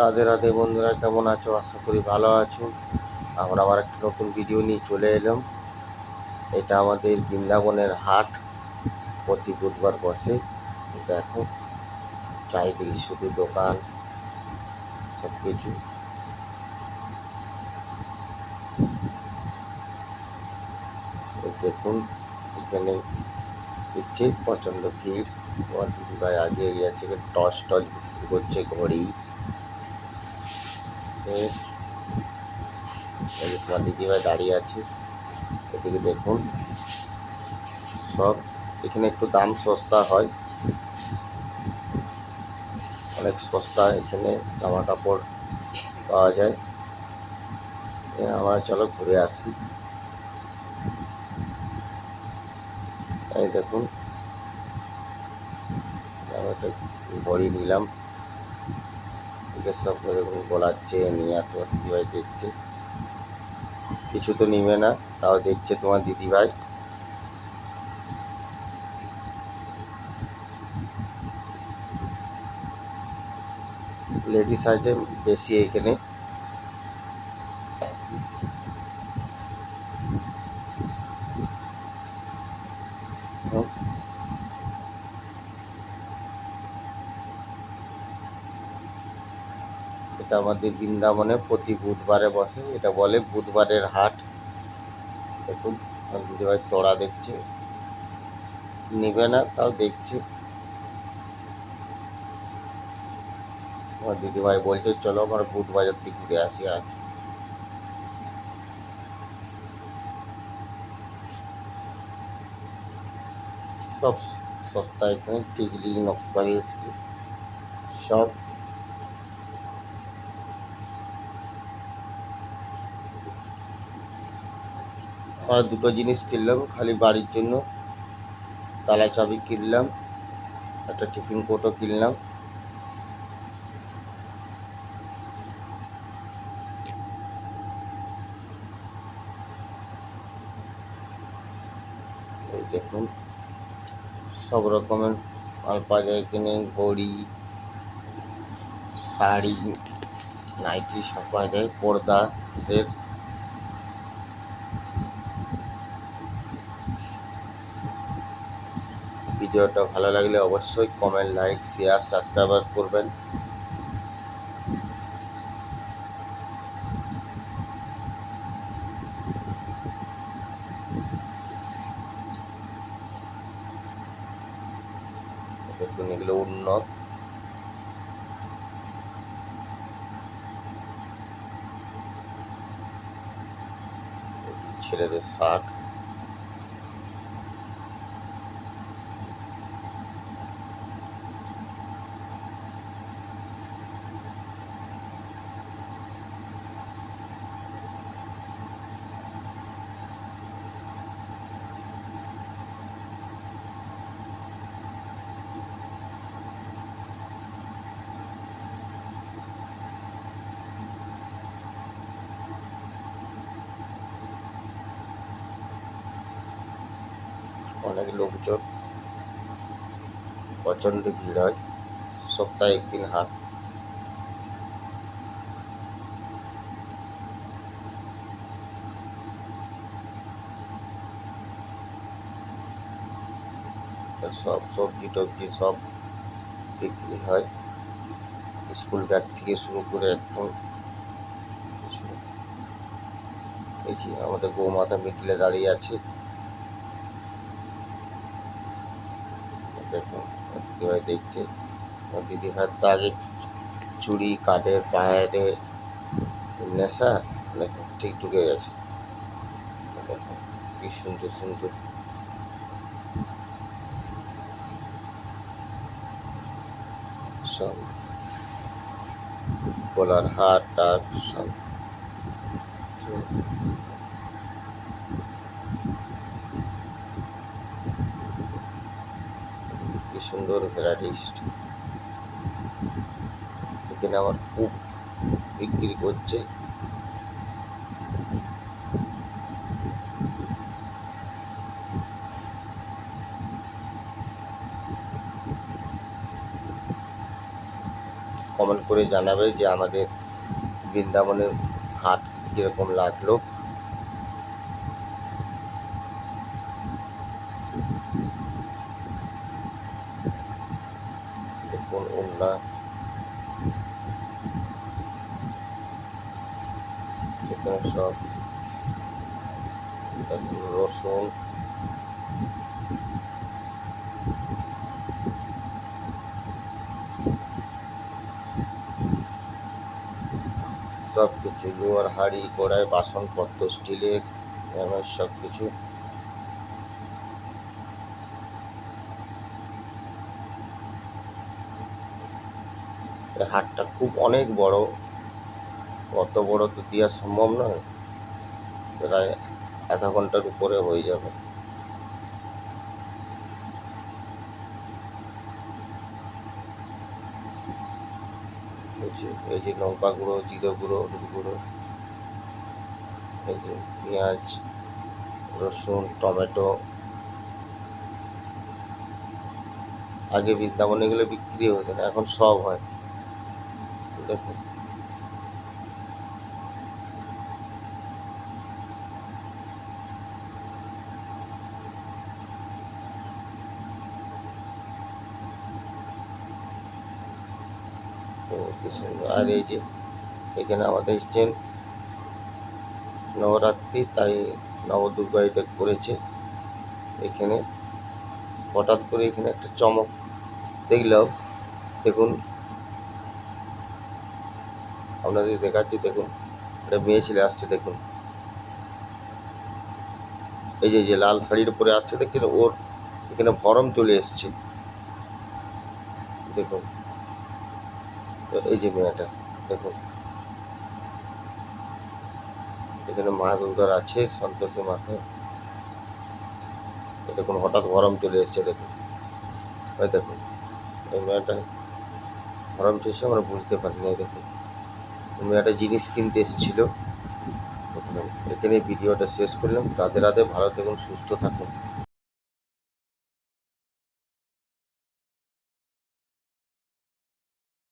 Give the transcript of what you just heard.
রাধে রাধে বন্ধুরা, কেমন আছো? আশা করি ভালো আছো। আমরা আবার একটা নতুন ভিডিও নিয়ে চলে এলাম। এটা আমাদের বৃন্দাবনের হাট, প্রতি বুধবার বসে। দেখো, চারিদিকে শুধু দোকান সব কিছু দেখুন, এখানে হচ্ছে প্রচণ্ড ভিড়। আমার দিদিভাই আগে যাচ্ছে টস টস করছে ঘড়ি। এই তোমার দিদিভাই দাঁড়িয়ে আছে, এদিকে দেখুন। সব এখানে একটু দাম সস্তা হয়। অনেক সস্তা এখানে জামা কাপড় পাওয়া যায়। আমরা চলো ঘুরে আসি। এই দেখুন একটা ঘড়ি নিলাম। এদের সব করে গলাচ্ছে নিয়ে তোমার দিদিভাই দেখছে। কিছু তো নিবে না, তাও দেখছে তোমার দিদিভাই। লেডিস আইটেম বেশি এখানে হুম। এটা আমাদের বৃন্দাবনে প্রতি বুধবারে বসে, এটা বলে বুধবারের হাট। দেখুন দিদিভাই তোড়া দেখছে। নিবে না, তাও দেখছে। আমার দিদিভাই বলছে, চলো আমার বুধ বাজার থেকে ঘুরে আসি আর সব সস্তা এখানে টিকলি, নকশবাড়ি সব আর দুটো জিনিস কিনলাম, খালি বাড়ির জন্য। তালা চাবি কিনলাম, একটা টিফিন কোটও কিনলাম। এই দেখুন, সব রকমের মাল পাওয়া যায় এখানে। ঘড়ি, শাড়ি, নাইটি সব পাওয়া যায়, পর্দা, এর ভিডিওটা ভালো লাগলে অবশ্যই কমেন্ট লাইক শেয়ার সাবস্ক্রাইবার করবেন। দেখুন এগুলো উন্নত। ছেলেদের শার্ট। অনেক লোকজন। প্রচণ্ড ভিড় হয়। সপ্তাহে একদিন হাট। সব সবজি টবজি সব বিক্রি হয়। স্কুল ব্যাগ থেকে শুরু করে একদম এই যে আমাদের গৌমাতা মিডিলে দাঁড়িয়ে আছে। দেখুন দিদিভাই দেখছে। আমার দিদিভাই তো আগে চুড়ি, কাঠের পায়ের নেশা, দেখুন, ঠিক ঢুকে গেছে। দেখুন, কি সুন্দর সুন্দর। সব গলার হার, টার, সব। কি সুন্দর ভ্যারাইটিস এখানে আমার খুব বিক্রি করছে। কমেন্ট করে জানাবে যে আমাদের বৃন্দাবনের হাট কীরকম লাগল। ওনা এখানে সব রসুন। সব কিছু লোহার হাঁড়ি কড়াই বাসনপত্র স্টিলের সব কিছু হাটটা খুব অনেক বড়। অত বড় তো দেওয়া সম্ভব নয়। প্রায় আধা ঘণ্টার উপরে হয়ে যাবে। এই যে লঙ্কা গুঁড়ো, জিরে গুঁড়ো, হলুদ গুঁড়ো, এই যে পেঁয়াজ, রসুন, টমেটো, আগে বৃন্দাবনে গেলে বিক্রি হতো না, এখন সব হয়। সুন্দর। আর এই যে, এখানে আমাদের এসছেন নবরাত্রি, তাই নবদুর্গা এটা করেছে। এখানে হঠাৎ করে এখানে একটা চমক দেখলাম। দেখুন আপনাদের দেখাচ্ছি, দেখুন। একটা মেয়ে ছেলে আসছে, দেখুন। এই যে যে লাল শাড়ির উপরে আসছে, দেখছেন? ওর এখানে ভরম চলে এসছে। দেখুন। এই যে মেয়েটা, দেখুন। এখানে মা দুর্গার আছে সন্তোষী মাকে। দেখুন, হঠাৎ গরম চলে এসছে, দেখুন। ওই দেখুন, এই মেয়েটা গরম চলছে আমরা বুঝতে পারিনি এই দেখুন। এই একটা জিনিস কিনতে এসেছিল। এখানে ভিডিওটা শেষ করলাম। রাধে রাধে, ভালো থাকুন, সুস্থ থাকুন।